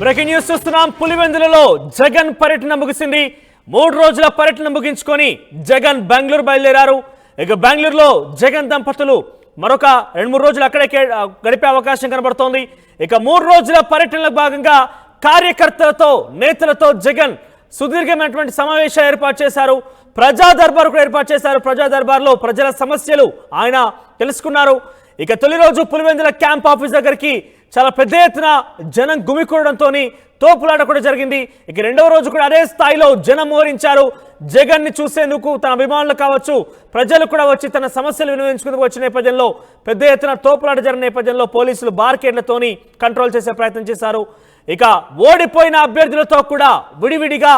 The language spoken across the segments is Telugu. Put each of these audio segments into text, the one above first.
బ్రేకింగ్ న్యూస్ చూస్తున్నాం. పులివెందులలో జగన్ పర్యటన ముగిసింది. మూడు రోజుల పర్యటన ముగించుకొని జగన్ బెంగళూరు బయలుదేరారు. ఇక బెంగళూరులో జగన్ దంపతులు మరొక రెండు మూడు రోజులు అక్కడే గడిపే అవకాశం కనబడుతోంది. ఇక మూడు రోజుల పర్యటనలో భాగంగా కార్యకర్తలతో నేతలతో జగన్ సుదీర్ఘమైనటువంటి సమావేశం ఏర్పాటు చేశారు. ప్రజా దర్బార్ కూడా ఏర్పాటు చేశారు. ప్రజా దర్బార్లో ప్రజల సమస్యలు ఆయన తెలుసుకున్నారు. ఇక తొలి రోజు పులివెందుల క్యాంప్ ఆఫీస్ దగ్గరికి చాలా పెద్ద ఎత్తున జనం గుమికూడడంతో తోపులాట కూడా జరిగింది. ఇక రెండవ రోజు కూడా అదే స్థాయిలో జనం మోరించారు జగన్ని చూసేందుకు తన అభిమానులు కావచ్చు ప్రజలు కూడా వచ్చి తన సమస్యలు వినియోగించుకుందుకు వచ్చిన నేపథ్యంలో పెద్ద ఎత్తున తోపులాట జరిగిన నేపథ్యంలో పోలీసులు బార్కేడ్లతోని కంట్రోల్ చేసే ప్రయత్నం చేశారు. ఇక ఓడిపోయిన అభ్యర్థులతో కూడా విడివిడిగా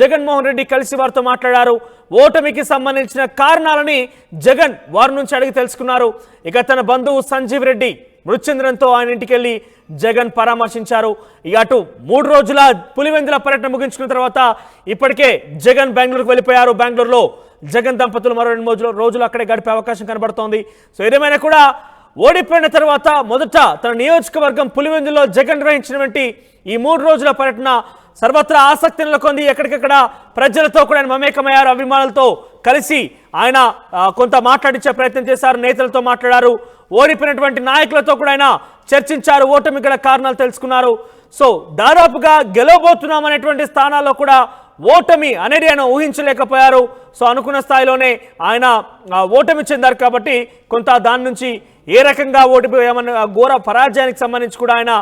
జగన్మోహన్ రెడ్డి కలిసి వారితో మాట్లాడారు. ఓటమికి సంబంధించిన కారణాలని జగన్ వారి నుంచి అడిగి తెలుసుకున్నారు. ఇక తన బంధువు సంజీవ్ రెడ్డి మృత్యుంద్రంతో ఆయన ఇంటికి వెళ్ళి జగన్ పరామర్శించారు. అటు మూడు రోజుల పులివెందుల పర్యటన ముగించుకున్న తర్వాత ఇప్పటికే జగన్ బెంగళూరుకు వెళ్ళిపోయారు. బెంగళూరులో జగన్ దంపతులు మరో రెండు రోజులు రోజులు అక్కడే గడిపే అవకాశం కనబడుతోంది. సో ఏదేమైనా కూడా ఓడిపోయిన తర్వాత మొదట తన నియోజకవర్గం పులివెందులో జగన్ నిర్వహించినటువంటి ఈ మూడు రోజుల పర్యటన సర్వత్రా ఆసక్తి నెలకొంది. ఎక్కడికక్కడ ప్రజలతో కూడా ఆయన మమేకమయ్యారు అభిమానులతో కలిసి ఆయన కొంత మాట్లాడించే ప్రయత్నం చేశారు నేతలతో మాట్లాడారు ఓడిపోయినటువంటి నాయకులతో కూడా ఆయన చర్చించారు ఓటమి గల కారణాలు తెలుసుకున్నారు. సో దాదాపుగా గెలవబోతున్నాం అనేటువంటి స్థానాల్లో కూడా ఓటమి అనేది ఆయన ఊహించలేకపోయారు. సో అనుకున్న స్థాయిలోనే ఆయన ఓటమి చెందారు కాబట్టి కొంత దాని నుంచి ఏ రకంగా ఓడిపోయామన్న ఘోర పరాజయానికి సంబంధించి కూడా ఆయన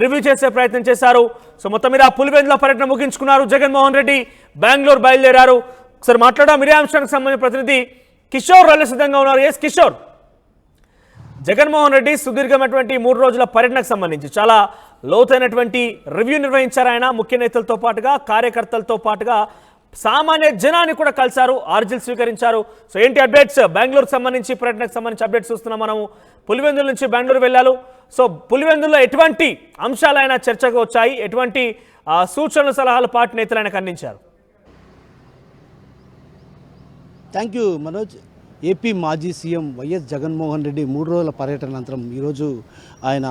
రివ్యూ చేసే ప్రయత్నం చేశారు. సో మొత్తం మీద పులివెందుల పర్యటన ముగించుకున్నారు జగన్మోహన్ రెడ్డి. బెంగళూరు బయలుదేరారు. ఒకసారి మాట్లాడడం ఇదే అంశానికి సంబంధించిన ప్రతినిధి కిషోర్ రల్లు సిద్ధంగా ఉన్నారు. ఎస్ కిషోర్. జగన్మోహన్ రెడ్డి సుదీర్ఘమైనటువంటి మూడు రోజుల పర్యటనకు సంబంధించి చాలా లోతైనటువంటి రివ్యూ నిర్వహించారు ఆయన. ముఖ్య నేతలతో పాటుగా కార్యకర్తలతో పాటుగా సామాన్య జనాన్ని కూడా కలిశారు. ఆర్జీలు స్వీకరించారు. సో ఏంటి అప్డేట్స్? బెంగళూరుకు సంబంధించి పర్యటనకు సంబంధించి అప్డేట్స్ చూస్తున్నాం మనము. పులివెందుల నుంచి బెంగళూరు వెళ్ళారు సో పులివెందుల్లో ఎటువంటి అంశాలు ఆయన చర్చకు వచ్చాయి. ఎటువంటి సూచనలు సలహాలు పార్టీ నేతలు ఆయనకు అందించారు? Thank you Manoj. ఏపీ మాజీ సీఎం వైఎస్ జగన్మోహన్ రెడ్డి మూడు రోజుల పర్యటన అనంతరం ఈరోజు ఆయన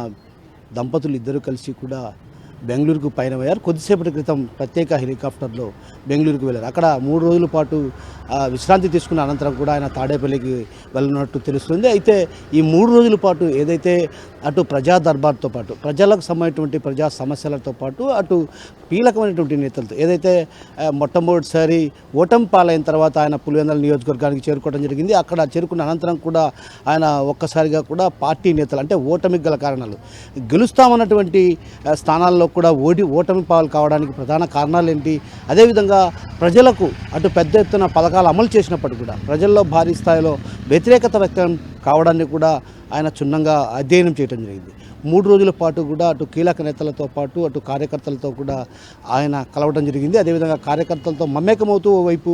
దంపతులు ఇద్దరు కలిసి కూడా బెంగళూరుకు పయనమయ్యారు కొద్దిసేపటి క్రితం ప్రత్యేక హెలికాప్టర్లో బెంగళూరుకు వెళ్ళారు. అక్కడ మూడు రోజుల పాటు విశ్రాంతి తీసుకున్న అనంతరం కూడా ఆయన తాడేపల్లికి వెళ్ళినట్టు తెలుస్తుంది. అయితే ఈ మూడు రోజుల పాటు ఏదైతే అటు ప్రజా దర్బార్తో పాటు ప్రజలకు సంబంధించినటువంటి ప్రజా సమస్యలతో పాటు అటు కీలకమైనటువంటి నేతలతో ఏదైతే మొట్టమొదటిసారి ఓటమి పాలైన తర్వాత ఆయన పులివెందల నియోజకవర్గానికి చేరుకోవడం జరిగింది. అక్కడ చేరుకున్న అనంతరం కూడా ఆయన ఒక్కసారిగా కూడా పార్టీ నేతలు అంటే ఓటమికి గల కారణాలు గెలుస్తామన్నటువంటి స్థానాల్లో కూడా ఓడి ఓటమి పాలు కావడానికి ప్రధాన కారణాలు ఏంటి అదేవిధంగా ప్రజలకు అటు పెద్ద ఎత్తున పథకాలు అమలు చేసినప్పటికీ కూడా ప్రజల్లో భారీ స్థాయిలో వ్యతిరేకత వ్యక్తం కావడాన్ని కూడా ఆయన క్షుణ్ణంగా అధ్యయనం చేయడం జరిగింది. మూడు రోజుల పాటు కూడా అటు కీలక నేతలతో పాటు అటు కార్యకర్తలతో కూడా ఆయన కలవడం జరిగింది. అదేవిధంగా కార్యకర్తలతో మమేకమవుతూ వైపు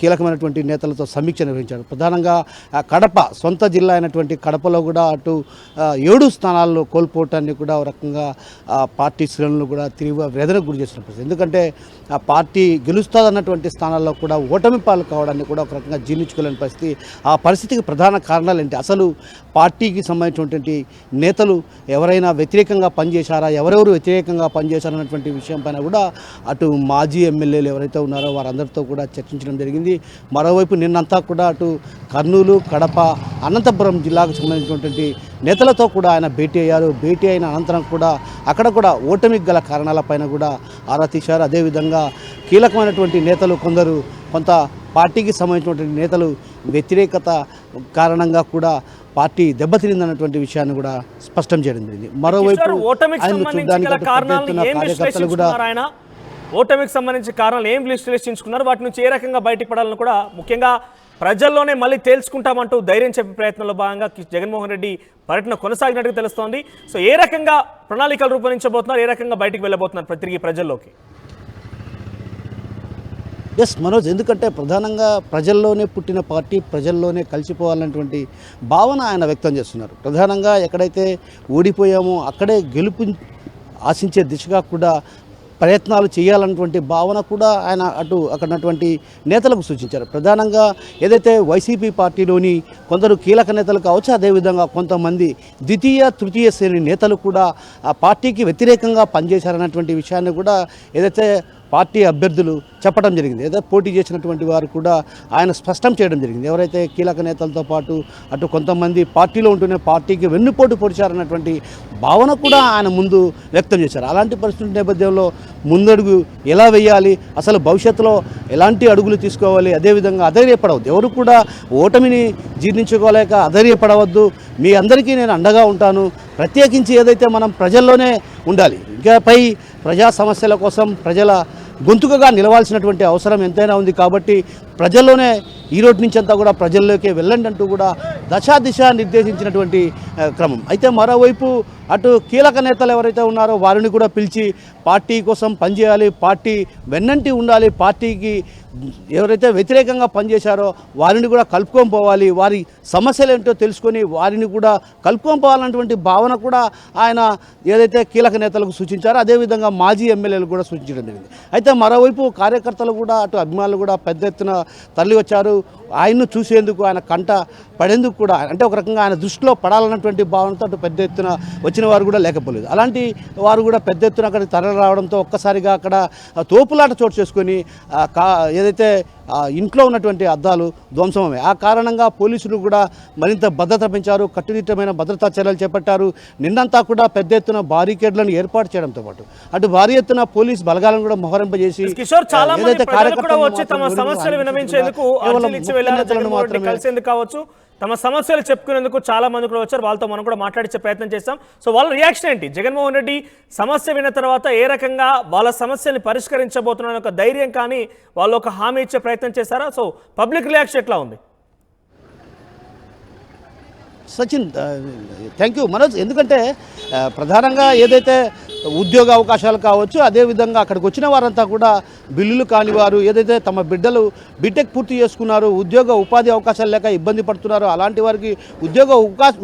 కీలకమైనటువంటి నేతలతో సమీక్ష నిర్వహించారు. ప్రధానంగా కడప సొంత జిల్లా అయినటువంటి కడపలో కూడా అటు ఏడు స్థానాల్లో కోల్పోవటాన్ని కూడా ఒక రకంగా పార్టీ శ్రేణులు కూడా తీవ్ర వేదనకు గురి చేసిన పరిస్థితి. ఎందుకంటే ఆ పార్టీ గెలుస్తుందన్నటువంటి స్థానాల్లో కూడా ఓటమి పాలు కావడాన్ని కూడా ఒక రకంగా జీర్ణించుకోలేని పరిస్థితి. ఆ పరిస్థితికి ప్రధాన కారణాలు ఏంటి? అసలు పార్టీకి సంబంధించినటువంటి నేతలు ఎవరైనా వ్యతిరేకంగా పనిచేశారా ఎవరెవరు వ్యతిరేకంగా పనిచేశారన్నటువంటి విషయం పైన కూడా అటు మాజీ ఎమ్మెల్యేలు ఎవరైతే ఉన్నారో వారందరితో కూడా చర్చించడం జరిగింది. మరోవైపు నిన్నంతా కూడా అటు కర్నూలు కడప అనంతపురం జిల్లాకు సంబంధించినటువంటి నేతలతో కూడా ఆయన భేటీ అయ్యారు. భేటీ అయిన అనంతరం కూడా అక్కడ కూడా ఓటమికి గల కారణాలపైన కూడా ఆరా తీశారు. అదేవిధంగా కీలకమైనటువంటి నేతలు కొందరు కొంత పార్టీకి సంబంధించినటువంటి నేతలు వ్యతిరేకత కారణంగా కూడా పార్టీ దెబ్బతినిందన్నటువంటి విషయాన్ని కూడా స్పష్టం చేయడం జరిగింది. మరోవైపు కార్యకర్తలు కూడా ఓటమికి సంబంధించి కారణాలు ఏం విశ్లేషించుకున్నారు? వాటి నుంచి ఏ రకంగా బయటికి పడాలని కూడా ముఖ్యంగా ప్రజల్లోనే మళ్ళీ తేల్చుకుంటామంటూ ధైర్యం చెప్పే ప్రయత్నంలో భాగంగా జగన్మోహన్ రెడ్డి పర్యటన కొనసాగినట్టుగా తెలుస్తోంది. సో ఏ రకంగా ప్రణాళికలు రూపొందించబోతున్నారు? ఏ రకంగా బయటికి వెళ్ళబోతున్నారు తిరిగి ప్రజల్లోకి? ఎస్ మనోజ్ ఎందుకంటే ప్రధానంగా ప్రజల్లోనే పుట్టిన పార్టీ ప్రజల్లోనే కలిసిపోవాలన్నటువంటి భావన ఆయన వ్యక్తం చేస్తున్నారు. ప్రధానంగా ఎక్కడైతే ఓడిపోయామో అక్కడే గెలుపు ఆశించే దిశగా కూడా ప్రయత్నాలు చేయాలన్నటువంటి భావన కూడా ఆయన అటు అక్కడటువంటి నేతలకు సూచించారు. ప్రధానంగా ఏదైతే వైసీపీ పార్టీలోని కొందరు కీలక నేతలు కావచ్చు అదేవిధంగా కొంతమంది ద్వితీయ తృతీయ శ్రేణి నేతలు కూడా ఆ పార్టీకి వ్యతిరేకంగా పనిచేశారన్నటువంటి విషయాన్ని కూడా ఏదైతే పార్టీ అభ్యర్థులు చెప్పడం జరిగింది. ఏదో పోటీ చేసినటువంటి వారు కూడా ఆయన స్పష్టం చేయడం జరిగింది. ఎవరైతే కీలక నేతలతో పాటు అటు కొంతమంది పార్టీలో ఉంటూనే పార్టీకి వెన్నుపోటు పొడిచారన్నటువంటి భావన కూడా ఆయన ముందు వ్యక్తం చేశారు. అలాంటి పరిస్థితుల నేపథ్యంలో ముందడుగు ఎలా వేయాలి? అసలు భవిష్యత్తులో ఎలాంటి అడుగులు తీసుకోవాలి? అదేవిధంగా అధైర్యపడవద్దు. ఎవరు కూడా ఓటమిని జీర్ణించుకోలేక అధైర్యపడవద్దు. మీ అందరికీ నేను అండగా ఉంటాను. ప్రత్యేకించి ఏదైతే మనం ప్రజల్లోనే ఉండాలి. ఇంకా పై ప్రజా సమస్యల కోసం ప్రజల గొంతుకగా నిలవాల్సినటువంటి అవసరం ఎంతైనా ఉంది కాబట్టి ప్రజల్లోనే ఈ రోజు నుంచి అంతా కూడా ప్రజల్లోకి వెళ్ళండి అంటూ కూడా దశా దిశ నిర్దేశించినటువంటి క్రమం. అయితే మరోవైపు అటు కీలక నేతలు ఎవరైతే ఉన్నారో వారిని కూడా పిలిచి పార్టీ కోసం పనిచేయాలి పార్టీ వెన్నంటి ఉండాలి పార్టీకి ఎవరైతే వ్యతిరేకంగా పనిచేశారో వారిని కూడా కలుపుకొని పోవాలి వారి సమస్యలు ఏంటో తెలుసుకొని వారిని కూడా కలుపుకొని పోవాలన్నటువంటి భావన కూడా ఆయన ఏదైతే కీలక నేతలకు సూచించారో అదేవిధంగా మాజీ ఎమ్మెల్యేలు కూడా సూచించడం జరిగింది. అయితే మరోవైపు కార్యకర్తలు కూడా అటు అభిమానులు కూడా పెద్ద ఎత్తున తరలి వచ్చారు. ఆయన్ను చూసేందుకు ఆయన కంట పడేందుకు కూడా అంటే ఒక రకంగా ఆయన దృష్టిలో పడాలన్నటువంటి భావనతో అటు పెద్ద ఎత్తున వచ్చిన వారు కూడా లేకపోలేదు. అలాంటి వారు కూడా పెద్ద ఎత్తున అక్కడ తరలి రావడంతో ఒక్కసారిగా అక్కడ తోపులాట చోటు చేసుకొని కా ఏదైతే ఇంట్లో ఉన్నటువంటి అద్దాలు ధ్వంసమయ్యాయి. ఆ కారణంగా పోలీసులు కూడా మరింత భద్రత పెంచారు కట్టుదిట్టమైన భద్రతా చర్యలు చేపట్టారు. నిన్నంతా కూడా పెద్ద ఎత్తున బారికేడ్లను ఏర్పాటు చేయడంతో పాటు. అటు భారీ ఎత్తున పోలీస్ బలగాలను కూడా మొహరింపజేసి ఏదైతే కార్యకర్తలు జగన్మోహన్ రెడ్డి మాత్రమే. కలిసేందుకు కావచ్చు. తమ సమస్యలు చెప్పుకునేందుకు చాలా మంది కూడా వచ్చారు. వాళ్ళతో మనం కూడా మాట్లాడించే ప్రయత్నం చేస్తాం. సో వాళ్ళ రియాక్షన్ ఏంటి? జగన్మోహన్ రెడ్డి సమస్య విన్న తర్వాత ఏ రకంగా వాళ్ళ సమస్యని పరిష్కరించబోతున్న ఒక ధైర్యం కానీ వాళ్ళు ఒక హామీ ఇచ్చే ప్రయత్నం చేశారా? సో పబ్లిక్ రియాక్షన్ ఎట్లా ఉంది? సచిన్ థ్యాంక్ యూ మనోజ్ ఎందుకంటే ప్రధానంగా ఏదైతే ఉద్యోగ అవకాశాలు కావచ్చు అదేవిధంగా అక్కడికి వచ్చిన వారంతా కూడా బిల్లులు కాని వారు ఏదైతే తమ బిడ్డలు బీటెక్ పూర్తి చేసుకున్నారు ఉద్యోగ ఉపాధి అవకాశాలు లేక ఇబ్బంది పడుతున్నారో అలాంటి వారికి ఉద్యోగ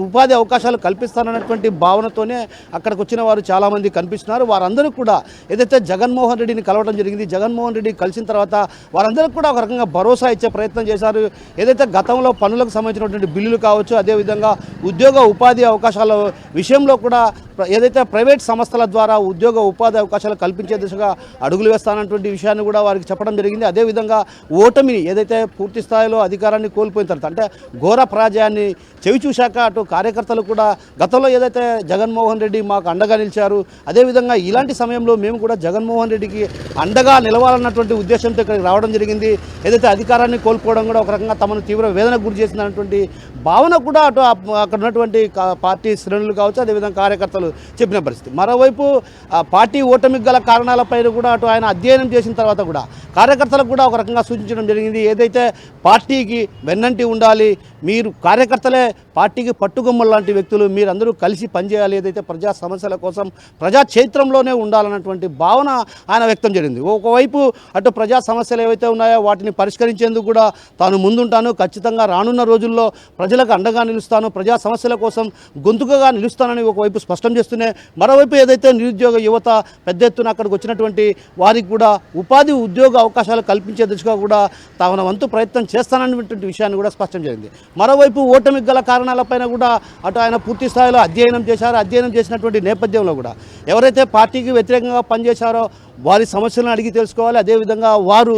ఉపాధి అవకాశాలు కల్పిస్తానన్నటువంటి భావనతోనే అక్కడికి వచ్చిన వారు చాలామంది కనిపిస్తున్నారు. వారందరూ కూడా ఏదైతే జగన్మోహన్ రెడ్డిని కలవడం జరిగింది జగన్మోహన్ రెడ్డి కలిసిన తర్వాత వారందరూ కూడా ఒక రకంగా భరోసా ఇచ్చే ప్రయత్నం చేశారు. ఏదైతే గతంలో పనులకు సంబంధించినటువంటి బిల్లులు కావచ్చు అదేవిధంగా ఉద్యోగ ఉపాధి అవకాశాల విషయంలో కూడా ఏదైతే ప్రైవేట్ సంస్థల ద్వారా ఉద్యోగ ఉపాధి అవకాశాలు కల్పించే దిశగా అడుగులు వేస్తానటువంటి విషయాన్ని కూడా వారికి చెప్పడం జరిగింది. అదేవిధంగా ఓటమిని ఏదైతే పూర్తి స్థాయిలో అధికారాన్ని కోల్పోయిన తర్వాత అంటే ఘోర పరాజయాన్ని చెవి చూశాక అటు కార్యకర్తలు కూడా గతంలో ఏదైతే జగన్మోహన్ రెడ్డి మాకు అండగా నిలిచారు అదేవిధంగా ఇలాంటి సమయంలో మేము కూడా జగన్మోహన్ రెడ్డికి అండగా నిలవాలన్నటువంటి ఉద్దేశంతో ఇక్కడికి రావడం జరిగింది. ఏదైతే అధికారాన్ని కోల్పోవడం కూడా ఒక రకంగా తమను తీవ్ర వేదనకు గురి చేసినటువంటి భావన కూడా అటు అక్కడ ఉన్నటువంటి పార్టీ శ్రేణులు కావచ్చు అదేవిధంగా కార్యకర్తలు చెప్పిన పరిస్థితి. మరోవైపు ఆ పార్టీ ఓటమికి గల కారణాలపై కూడా అటు ఆయన అధ్యయనం చేసిన తర్వాత కూడా కార్యకర్తలకు కూడా ఒక రకంగా సూచించడం జరిగింది. ఏదైతే పార్టీకి వెన్నంటి ఉండాలి మీరు కార్యకర్తలే పార్టీకి పట్టుకొమ్మలు లాంటి వ్యక్తులు మీరందరూ కలిసి పనిచేయాలి ఏదైతే ప్రజా సమస్యల కోసం ప్రజా క్షేత్రంలోనే ఉండాలన్నటువంటి భావన ఆయన వ్యక్తం జరిగింది. ఒకవైపు అటు ప్రజా సమస్యలు ఏవైతే ఉన్నాయో వాటిని పరిష్కరించేందుకు కూడా తాను ముందుంటాను. ఖచ్చితంగా రానున్న రోజుల్లో ప్రజలకు అండగా నిలుస్తాను. ప్రజా సమస్యల కోసం గొంతుకగా నిలుస్తానని ఒకవైపు స్పష్టం చేస్తూనే మరోవైపు ఏదైతే నిరుద్యోగ యువత పెద్ద ఎత్తున అక్కడికి వచ్చినటువంటి వారికి కూడా ఉపాధి ఉద్యోగ అవకాశాలు కల్పించే దిశగా కూడా తన వంతు ప్రయత్నం చేస్తానన్నటువంటి విషయాన్ని కూడా స్పష్టం చేసింది. మరోవైపు ఓటమికి గల కారణాలపైన కూడా అటు ఆయన పూర్తి స్థాయిలో అధ్యయనం చేశారు. అధ్యయనం చేసినటువంటి నేపథ్యంలో కూడా ఎవరైతే పార్టీకి వ్యతిరేకంగా పనిచేశారో వారి సమస్యలను అడిగి తెలుసుకోవాలి. అదేవిధంగా వారు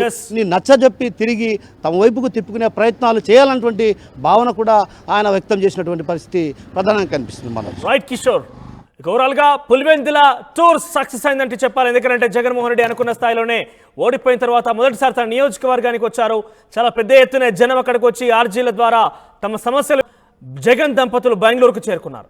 నచ్చజెప్పి తిరిగి తమ వైపుకు తిప్పుకునే ప్రయత్నాలు చేయాలన్నటువంటి భావన కూడా ఆయన వ్యక్తం చేసినటువంటి పరిస్థితి ప్రధానంగా కనిపిస్తుంది మనోజ్ రైట్ కిషోర్ ఓవరాల్గా పులివెందుల టూర్ సక్సెస్ అయిందంటే చెప్పాలి. ఎందుకంటే జగన్మోహన్ రెడ్డి అనుకున్న స్థాయిలోనే ఓడిపోయిన తర్వాత మొదటిసారి తన నియోజకవర్గానికి వచ్చారు. చాలా పెద్ద ఎత్తున జనం అక్కడికి వచ్చి ఆర్జీల ద్వారా తమ సమస్యలు జగన్ దంపతులు బెంగళూరుకు చేరుకున్నారు.